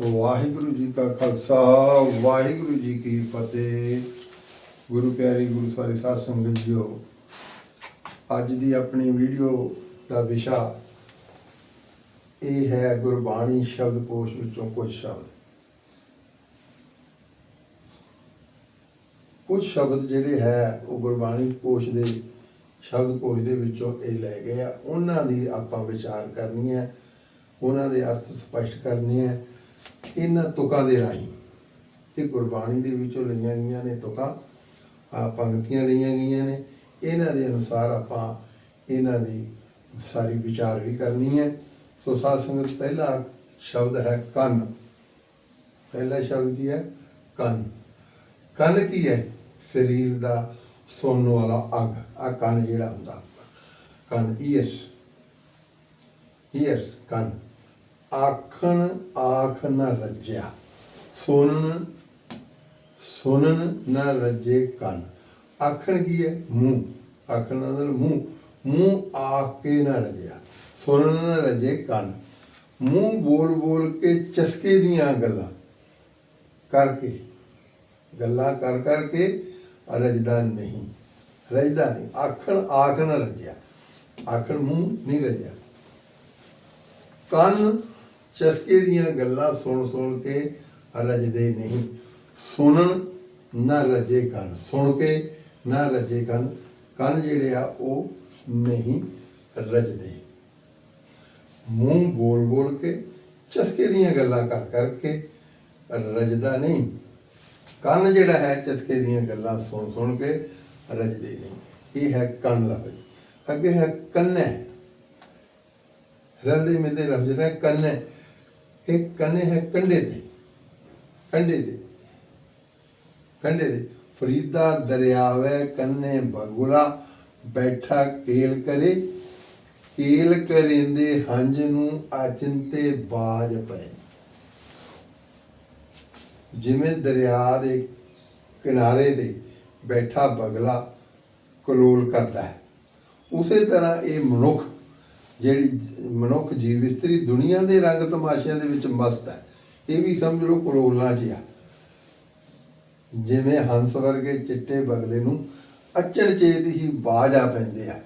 ਵਾਹਿਗੁਰੂ ਜੀ ਕਾ ਖਾਲਸਾ, ਵਾਹਿਗੁਰੂ ਜੀ ਕੀ ਫਤਿਹ। ਗੁਰੂ ਪਿਆਰੀ, ਗੁਰੂ ਸਾਰੇ ਸਾਧ ਸੰਗਤ ਜੀਓ, ਅੱਜ ਦੀ ਆਪਣੀ ਵੀਡੀਓ ਦਾ ਵਿਸ਼ਾ ਇਹ ਹੈ ਗੁਰਬਾਣੀ ਸ਼ਬਦ ਕੋਸ਼ ਵਿੱਚੋਂ ਕੁਝ ਸ਼ਬਦ। ਕੁਝ ਸ਼ਬਦ ਜਿਹੜੇ ਹੈ, ਉਹ ਗੁਰਬਾਣੀ ਕੋਸ਼ ਦੇ, ਸ਼ਬਦ ਕੋਸ਼ ਦੇ ਵਿੱਚੋਂ ਇਹ ਲੈ ਗਏ ਆ। ਉਹਨਾਂ ਦੀ ਆਪਾਂ ਵਿਚਾਰ ਕਰਨੀ ਹੈ, ਉਹਨਾਂ ਦੇ ਅਰਥ ਸਪਸ਼ਟ ਕਰਨੇ ਹੈ। ਇਹਨਾਂ ਤੁਕਾਂ ਦੇ ਰਾਹੀਂ। ਇਹ ਗੁਰਬਾਣੀ ਦੇ ਵਿੱਚੋਂ ਲਈਆਂ ਗਈਆਂ ਨੇ ਤੁਕਾਂ। ਆ ਪੰਕਤੀਆਂ ਲਈਆਂ ਗਈਆਂ ਨੇ। ਇਹਨਾਂ ਦੇ ਅਨੁਸਾਰ ਆਪਾਂ ਇਹਨਾਂ ਦੀ ਸਾਰੀ ਵਿਚਾਰ ਵੀ ਕਰਨੀ ਹੈ। ਸੋ ਸਾਧ ਸੰਗਤ, ਪਹਿਲਾ ਸ਼ਬਦ ਹੈ ਕੰਨ। ਪਹਿਲਾ ਸ਼ਬਦ ਕੀ ਹੈ? ਕੰਨ। ਕੰਨ ਕੀ ਹੈ? ਸਰੀਰ ਦਾ ਸੁਣਨ ਵਾਲਾ ਅੰਗ। ਆ ਕੰਨ ਜਿਹੜਾ ਹੁੰਦਾ। ਕੰਨ ਈਅਰ ਈਅਰ ਕੰਨ। ਆਖਣ ਆਖ ਨਾ ਰੱਜਿਆ, ਸੁਣਨ ਸੁਣਨ ਨਾ ਰੱਜੇ ਕੰਨ। ਆਖਣ ਕੀ ਹੈ? ਮੂੰਹ। ਆਖਣ ਦਾ ਮੂੰਹ। ਮੂੰਹ ਆਖ ਕੇ ਨਾ ਰੱਜਿਆ, ਸੁਣਨ ਨਾ ਰੱਜੇ ਕੰਨ। ਮੂੰਹ ਬੋਲ ਬੋਲ ਕੇ ਚਸਕੇ ਦੀਆਂ ਗੱਲਾਂ ਕਰਕੇ, ਗੱਲਾਂ ਕਰ ਕਰਕੇ ਰਜਦਾ ਨਹੀਂ ਰਜਦਾ ਨਹੀਂ। ਆਖਣ ਆਖ ਨਾ ਰੱਜਿਆ, ਆਖਣ ਮੂੰਹ ਨਹੀਂ ਰੱਜਿਆ। ਕੰਨ ਚਸਕੇ ਦੀਆਂ ਗੱਲਾਂ ਸੁਣ ਸੁਣ ਕੇ ਰਜਦੇ ਨਹੀਂ। ਸੁਣਨ ਨਾ ਰਜੇ ਕੰਨ। ਸੁਣ ਕੇ ਨਾ ਰਜੇ ਕੰਨ। ਕੰਨ ਜਿਹੜੇ ਆ, ਉਹ ਨਹੀਂ ਰਜਦੇ। ਮੂੰਹ ਬੋਲ ਬੋਲ ਕੇ, ਚਸਕੇ ਦੀਆਂ ਗੱਲਾਂ ਕਰ ਕਰਕੇ ਰਜਦਾ ਨਹੀਂ। ਕੰਨ ਜਿਹੜਾ ਹੈ, ਚਸਕੇ ਦੀਆਂ ਗੱਲਾਂ ਸੁਣ ਸੁਣ ਕੇ ਰਜਦੇ ਨਹੀਂ। ਇਹ ਹੈ ਕੰਨ ਲਫ਼ਜ਼। ਅੱਗੇ ਹੈ ਕੰਨੇ। ਰਲਦੇ ਮਿਲਦੇ ਲਫ਼ਜ਼ ਨੇ ਕੰਨੇ। ਇਹ ਕੰਨੇ ਹੈ ਕੰਡੇ ਤੇ ਕੰਡੇ ਦੇ ਕੰਡੇ ਦੇ ਫਰੀਦਾ ਦਰਿਆਵੇ ਕੰਨੇ ਬਗੁਲਾ ਬੈਠਾ ਕੇਲ ਕਰੇ। ਕੇਲ ਕਰਿੰਦੇ ਹੰਝ ਨੂੰ ਆਚਿੰਤੇ ਬਾਜ ਪਏ। ਜਿਵੇਂ ਦਰਿਆ ਦੇ ਕਿਨਾਰੇ ਦੇ ਬੈਠਾ ਬਗਲਾ ਕਲੋਲ ਕਰਦਾ ਹੈ। ਉਸੇ ਤਰ੍ਹਾਂ ਇਹ ਮਨੁੱਖ ਜਿਹੜੀ ਮਨੁੱਖ ਜੀਵ ਇਸਤਰੀ ਦੁਨੀਆ ਦੇ ਰੰਗ ਤਮਾਸ਼ਿਆਂ ਦੇ ਵਿੱਚ ਮਸਤ ਹੈ। ਇਹ ਵੀ ਸਮਝ ਲਓ ਕਲੋਲਾਂ ਜਿਹਾ ਜਿਵੇਂ ਹੰਸ ਵਰਗੇ ਚਿੱਟੇ ਬਗਲੇ ਨੂੰ ਅਚਨ ਚੇਤ ਹੀ ਬਾਜ ਆ ਪੈਂਦੇ ਆ।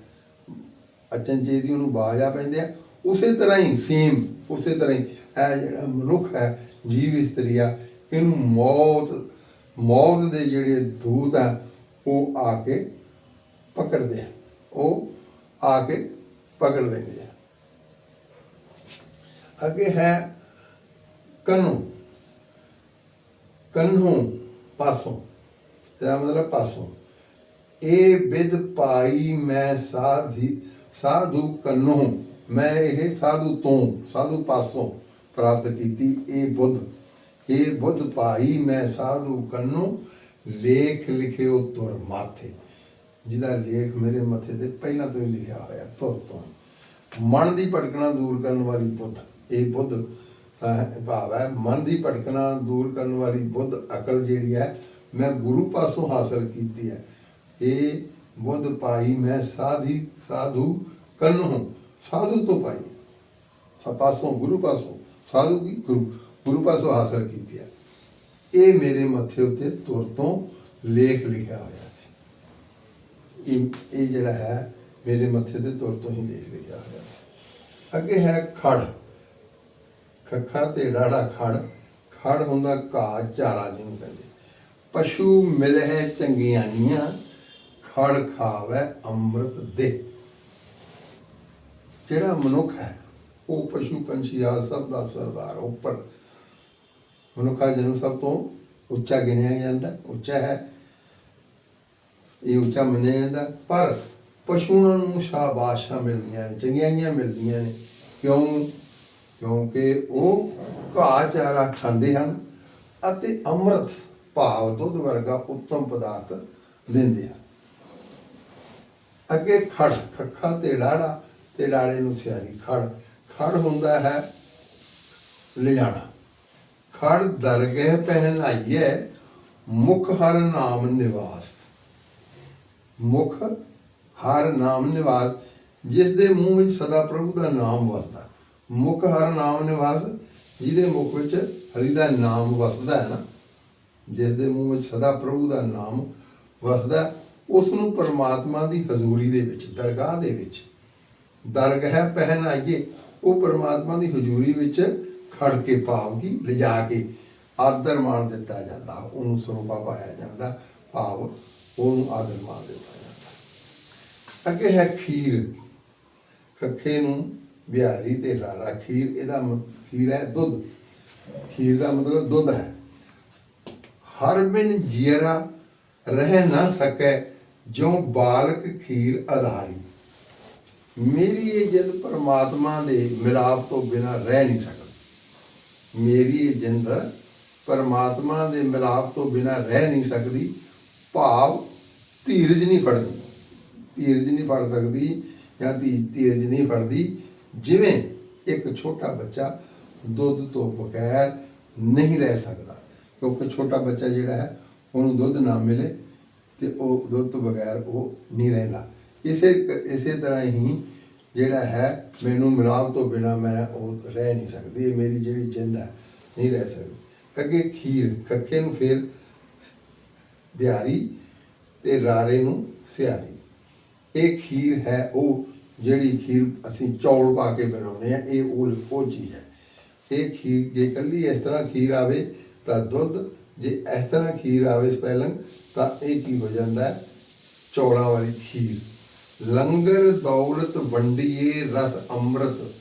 ਅਚਨ ਚੇਤ ਹੀ ਉਹਨੂੰ ਬਾਜ ਆ ਪੈਂਦੇ ਆ। ਉਸੇ ਤਰ੍ਹਾਂ ਹੀ ਸੇਮ, ਉਸੇ ਤਰ੍ਹਾਂ ਹੀ ਇਹ ਜਿਹੜਾ ਮਨੁੱਖ ਹੈ ਜੀਵ ਇਸਤਰੀ ਆ, ਇਹਨੂੰ ਮੌਤ ਮੌਤ ਦੇ ਜਿਹੜੇ ਦੂਤ ਆ, ਉਹ ਆ ਕੇ ਪਕੜਦੇ ਆ। ਉਹ ਆ ਕੇ ਪਕੜ ਲੈਂਦੇ ਆ ਅੱਗੇ ਹੈ ਕਨੂੰ। ਕਨਹੋਂ ਪਾਸੋਂ। ਇਹਦਾ ਮਤਲਬ ਪਾਸੋਂ। ਇਹ ਵਿਦ ਪਾਈ ਮੈਂ ਸਾਧੀ, ਸਾਧੂ ਕਨੋਂ, ਮੈਂ ਇਹ ਸਾਧੂ ਤੋਂ, ਸਾਧੂ ਪਾਸੋਂ ਪ੍ਰਾਪਤ ਕੀਤੀ ਇਹ ਬੁੱਧ। ਇਹ ਬੁੱਧ ਪਾਈ ਮੈਂ ਸਾਧੂ ਕਨੋਂ, ਲੇਖ ਲਿਖਿਓ ਤੁਰ ਮਾਥੇ। ਜਿਹਦਾ ਲੇਖ ਮੇਰੇ ਮੱਥੇ ਤੇ ਪਹਿਲਾਂ ਤੋਂ ਹੀ ਲਿਖਿਆ ਹੋਇਆ ਤੁਰ ਤੋਂ। ਮਨ ਦੀ ਭਟਕਣਾ ਦੂਰ ਕਰਨ ਵਾਲੀ ਬੁੱਧ, ਇਹ ਬੁੱਧ ਤਾਂ ਭਾਵ ਹੈ, ਮਨ ਦੀ ਭਟਕਣਾ ਦੂਰ ਕਰਨ ਵਾਲੀ ਬੁੱਧ ਅਕਲ ਜਿਹੜੀ ਹੈ, ਮੈਂ ਗੁਰੂ ਪਾਸੋਂ ਹਾਸਲ ਕੀਤੀ ਹੈ। ਇਹ ਬੁੱਧ ਪਾਈ ਮੈਂ ਸਾਧੀ, ਸਾਧੂ ਕਨਹੋਂ ਸਾਧੂ ਤੋਂ ਪਾਈ। ਸਾ ਪਾਸੋਂ, ਗੁਰੂ ਪਾਸੋਂ, ਸਾਧੂ ਕੀ? ਗੁਰੂ ਗੁਰੂ ਪਾਸੋਂ ਹਾਸਲ ਕੀਤੀ ਹੈ। ਇਹ ਮੇਰੇ ਮੱਥੇ ਉੱਤੇ ਤੁਰ ਤੋਂ ਲੇਖ ਲਿਖਿਆ ਹੋਇਆ। ਇਹ ਇਹ ਜਿਹੜਾ ਹੈ, ਮੇਰੇ ਮੱਥੇ ਤੇ ਤੁਰ ਤੋਂ ਹੀ ਦੇਖ ਲਿਖਿਆ ਹੋਇਆ ਸੀ ਅੱਗੇ ਹੈ ਖੜ ਖੱਖਾ ਤੇ ਡਾੜਾ ਖੜ ਖੜ ਹੁੰਦਾ ਘਾਹ ਚਾਰਾ ਜਿਹਨੂੰ ਕਹਿੰਦੇ। ਪਸ਼ੂ ਮਿਲ ਹੈ ਚੰਗਿਆਈਆਂ ਖੜ ਖਾਵੇ ਅੰਮ੍ਰਿਤ ਦੇ। ਜਿਹੜਾ ਮਨੁੱਖ ਹੈ, ਉਹ ਪਸ਼ੂ ਪੰਛੀ ਆ ਸਭ ਦਾ ਸਰਦਾਰ ਉੱਪਰ। ਮਨੁੱਖਾ ਜਿਹਨੂੰ ਸਭ ਤੋਂ ਉੱਚਾ ਗਿਣਿਆ ਜਾਂਦਾ, ਉੱਚਾ ਹੈ। ਇਹ ਉੱਚਾ ਮੰਨਿਆ ਜਾਂਦਾ। ਪਰ ਪਸ਼ੂਆਂ ਨੂੰ ਸ਼ਾਬਾਸ਼ਾਂ ਮਿਲਦੀਆਂ ਨੇ, ਚੰਗਿਆਈਆਂ ਮਿਲਦੀਆਂ ਨੇ। ਕਿਉਂ? ਕਿਉਂਕਿ ਉਹ ਘਾਹ ਚਾਰਾ ਖਾਂਦੇ ਹਨ ਅਤੇ ਅੰਮ੍ਰਿਤ ਭਾਵ ਦੁੱਧ ਵਰਗਾ ਉੱਤਮ ਪਦਾਰਥ ਦਿੰਦੇ ਹਨ। ਅੱਗੇ ਖੜ, ਖੱਖਾ ਤੇ ਡਾੜਾ ਤੇ ਡਾੜੇ ਨੂੰ ਸਿਆਰੀ ਖੜ। ਖੜ ਹੁੰਦਾ ਹੈ ਲਿਜਾਣਾ। ਖੜ ਦਰਗਹਿ ਪਹਿਨਾਈਏ ਮੁਖ ਹਰ ਨਾਮ ਨਿਵਾਸ। ਮੁਖ ਹਰ ਨਾਮ ਨਿਵਾਸ, ਜਿਸ ਦੇ ਮੂੰਹ ਵਿੱਚ ਸਦਾ ਪ੍ਰਭੂ ਦਾ ਨਾਮ ਵਸਦਾ। ਮੁਖ ਹਰ ਨਾਮ ਨਿਵਾਸ, ਜਿਹਦੇ ਮੁਖ ਵਿੱਚ ਹਰੀ ਦਾ ਨਾਮ ਵਸਦਾ ਹੈ ਨਾ, ਜਿਸ ਦੇ ਮੂੰਹ ਵਿੱਚ ਸਦਾ ਪ੍ਰਭੂ ਦਾ ਨਾਮ ਵਸਦਾ ਉਸ ਨੂੰ ਪਰਮਾਤਮਾ ਦੀ ਹਜ਼ੂਰੀ ਦੇ ਵਿੱਚ, ਦਰਗਾਹ ਦੇ ਵਿੱਚ, ਦਰਗਾਹ ਪਹਿਨ ਆਈਏ, ਉਹ ਪਰਮਾਤਮਾ ਦੀ ਹਜ਼ੂਰੀ ਵਿੱਚ ਖੜ ਕੇ ਭਾਵ ਕੀ, ਲਿਜਾ ਕੇ ਆਦਰ ਮਾਣ ਦਿੱਤਾ ਜਾਂਦਾ, ਉਹਨੂੰ ਸਰੂਪਾ ਪਾਇਆ ਜਾਂਦਾ, ਭਾਵ ਉਹਨੂੰ ਆਦਰ ਮਾਣ ਦਿੱਤਾ ਜਾਂਦਾ ਅੱਗੇ ਹੈ ਖੀਰ। ਖੱਖੇ ਨੂੰ ਬਿਹਾਰੀ ਤੇ ਰਾਰਾ ਖੀਰ ਇਹਦਾ ਖੀਰ ਹੈ ਦੁੱਧ। ਖੀਰ ਦਾ ਮਤਲਬ ਦੁੱਧ ਹੈ। ਹਰ ਬਿਨ ਜੀਰਾ ਰਹਿ ਨਾ ਸਕੈ ਜੋ ਬਾਲਕ ਖੀਰ ਆਧਾਰੀ ਮੇਰੀ ਇਹ ਜਿੰਦ ਪਰਮਾਤਮਾ ਦੇ ਮਿਲਾਪ ਤੋਂ ਬਿਨਾ ਰਹਿ ਨਹੀਂ ਸਕਦੀ। ਮੇਰੀ ਇਹ ਜਿੰਦ ਪਰਮਾਤਮਾ ਦੇ ਮਿਲਾਪ ਤੋਂ ਬਿਨਾ ਰਹਿ ਨਹੀਂ ਸਕਦੀ। ਭਾਵ ਧੀਰਜ ਨਹੀਂ ਫੜਦੀ ਧੀਰਜ ਨਹੀਂ ਫੜ ਸਕਦੀ ਜਾਂ ਧੀ ਧੀਰਜ ਨਹੀਂ ਫੜਦੀ। ਜਿਵੇਂ ਇੱਕ ਛੋਟਾ ਬੱਚਾ ਦੁੱਧ ਤੋਂ ਬਗੈਰ ਨਹੀਂ ਰਹਿ ਸਕਦਾ। ਕਿਉਂਕਿ ਛੋਟਾ ਬੱਚਾ ਜਿਹੜਾ ਹੈ, ਉਹਨੂੰ ਦੁੱਧ ਨਾ ਮਿਲੇ ਤੇ ਉਹ ਦੁੱਧ ਤੋਂ ਬਗੈਰ ਉਹ ਨਹੀਂ ਰਹਿੰਦਾ। ਇਸੇ ਕ- ਇਸੇ ਤਰ੍ਹਾਂ ਹੀ ਜਿਹੜਾ ਹੈ, ਮੈਨੂੰ ਮਿਲਾਪ ਤੋਂ ਬਿਨਾ ਮੈਂ ਉਹ ਰਹਿ ਨਹੀਂ ਸਕਦੀ। ਇਹ ਮੇਰੀ ਜਿਹੜੀ ਜਿੰਦ ਹੈ, ਨਹੀਂ ਰਹਿ ਸਕਦੀ। ਅੱਗੇ ਖੀਰ ਕੱਕੇ ਨੂੰ ਫੇਰ ਬਿਹਾਰੀ ਤੇ ਰਾਰੇ ਨੂੰ ਸਿਆਰੀ। ਇਹ ਖੀਰ ਹੈ ਉਹ ਜਿਹੜੀ ਖੀਰ ਅਸੀਂ ਚੌਲ ਪਾ ਕੇ ਬਣਾਉਂਦੇ ਆ ਇਹ ਉਹ ਉਹ ਚੀਜ਼ ਹੈ। ਇਹ ਖੀਰ ਜੇ ਕੱਲੀ ਇਸ ਤਰ੍ਹਾਂ ਖੀਰ ਆਵੇ ਤਾਂ ਦੁੱਧ, ਜੇ ਇਸ ਤਰ੍ਹਾਂ ਖੀਰ ਆਵੇ ਸਪੈਲਿੰਗ, ਤਾਂ ਇਹ ਕੀ ਹੋ ਜਾਂਦਾ ਹੈ? ਚੌਲਾਂ ਵਾਲੀ ਖੀਰ। ਲੰਗਰ ਦੌਲਤ ਵੰਡੀਏ ਰਸ ਅੰਮ੍ਰਿਤ।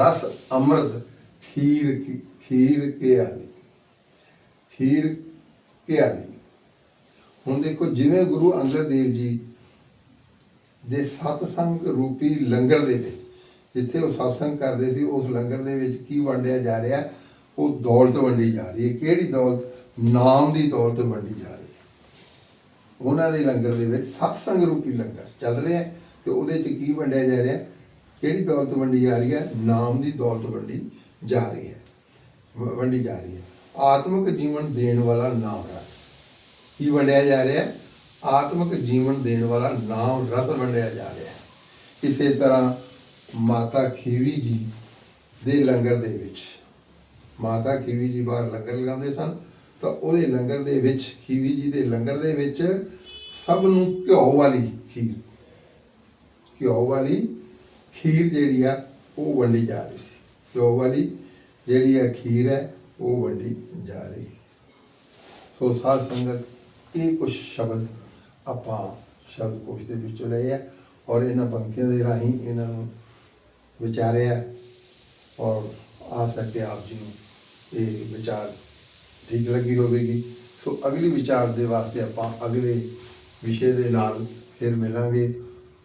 ਰਸ ਅੰਮ੍ਰਿਤ ਖੀਰ ਕੀ- ਖੀਰ ਕੇ ਆਲੀ ਖੀਰ ਕੇ ਆਲੀ ਹੁਣ ਦੇਖੋ, ਜਿਵੇਂ ਗੁਰੂ ਅੰਗਦ ਦੇਵ ਜੀ ਦੇ ਸਤਸੰਗ ਰੂਪੀ ਲੰਗਰ ਦੇ ਵਿੱਚ, ਜਿੱਥੇ ਉਹ ਸਤਸੰਗ ਕਰਦੇ ਸੀ, ਉਸ ਲੰਗਰ ਦੇ ਵਿੱਚ ਕੀ ਵੰਡਿਆ ਜਾ ਰਿਹਾ? ਉਹ ਦੌਲਤ ਵੰਡੀ ਜਾ ਰਹੀ ਹੈ। ਕਿਹੜੀ ਦੌਲਤ? ਨਾਮ ਦੀ ਦੌਲਤ ਵੰਡੀ ਜਾ ਰਹੀ ਹੈ। ਉਹਨਾਂ ਦੇ ਲੰਗਰ ਦੇ ਵਿੱਚ ਸਤਸੰਗ ਰੂਪੀ ਲੰਗਰ ਚੱਲ ਰਿਹਾ ਹੈ ਤੇ ਉਹਦੇ 'ਚ ਕੀ ਵੰਡਿਆ ਜਾ ਰਿਹਾ? ਕਿਹੜੀ ਦੌਲਤ ਵੰਡੀ ਜਾ ਰਹੀ ਹੈ? ਨਾਮ ਦੀ ਦੌਲਤ ਵੰਡੀ ਜਾ ਰਹੀ ਹੈ। ਵੰਡੀ ਜਾ ਰਹੀ ਹੈ। ਆਤਮਿਕ ਜੀਵਨ ਦੇਣ ਵਾਲਾ ਨਾਮ ਹੈ। ਕੀ ਵੰਡਿਆ ਜਾ ਰਿਹਾ ਹੈ? ਆਤਮਿਕ ਜੀਵਨ ਦੇਣ ਵਾਲਾ ਨਾਮ ਰਸ ਵੰਡਿਆ ਜਾ ਰਿਹਾ ਹੈ। ਇਸੇ ਤਰ੍ਹਾਂ ਮਾਤਾ ਖੀਵੀ ਜੀ ਦੇ ਲੰਗਰ ਦੇ ਵਿੱਚ, ਮਾਤਾ ਖੀਵੀ ਜੀ ਬਾਹਰ ਲੰਗਰ ਲਗਾਉਂਦੇ ਸਨ, ਤਾਂ ਉਹਦੇ ਲੰਗਰ ਦੇ ਵਿੱਚ, ਖੀਵੀ ਜੀ ਦੇ ਲੰਗਰ ਦੇ ਵਿੱਚ ਸਭ ਨੂੰ ਘਿਓ ਵਾਲੀ ਖੀਰ, ਘਿਓ ਵਾਲੀ ਖੀਰ ਜਿਹੜੀ ਆ, ਉਹ ਵੰਡੀ ਜਾ ਰਹੀ ਸੀ। ਘਿਓ ਵਾਲੀ ਜਿਹੜੀ ਆ ਖੀਰ ਹੈ, ਉਹ ਵੰਡੀ ਜਾ ਰਹੀ। ਸੋ ਸਾਧ ਸੰਗਤ ਇਹ ਕੁਝ ਸ਼ਬਦ ਆਪਾਂ ਸ਼ਬਦਕੋਸ਼ ਦੇ ਵਿੱਚੋਂ ਲਏ ਆ ਔਰ ਇਹਨਾਂ ਪੰਕਤੀਆਂ ਦੇ ਰਾਹੀਂ ਇਹਨਾਂ ਨੂੰ ਵਿਚਾਰਿਆ ਔਰ ਆਸ ਹੈ ਕਿ ਆਪ ਜੀ ਨੂੰ ਇਹ ਵਿਚਾਰ ਠੀਕ ਲੱਗੀ ਹੋਵੇਗੀ। ਸੋ ਅਗਲੀ ਵਿਚਾਰ ਦੇ ਵਾਸਤੇ ਆਪਾਂ ਅਗਲੇ ਵਿਸ਼ੇ ਦੇ ਨਾਲ ਫਿਰ ਮਿਲਾਂਗੇ।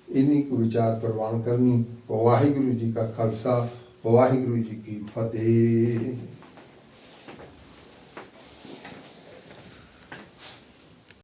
ਇਨੀ ਕੁ ਵਿਚਾਰ ਪ੍ਰਵਾਨ ਕਰਨੀ। ਵਾਹਿਗੁਰੂ ਜੀ ਕਾ ਖਾਲਸਾ, ਵਾਹਿਗੁਰੂ ਜੀ ਕੀ ਫਤਿਹ।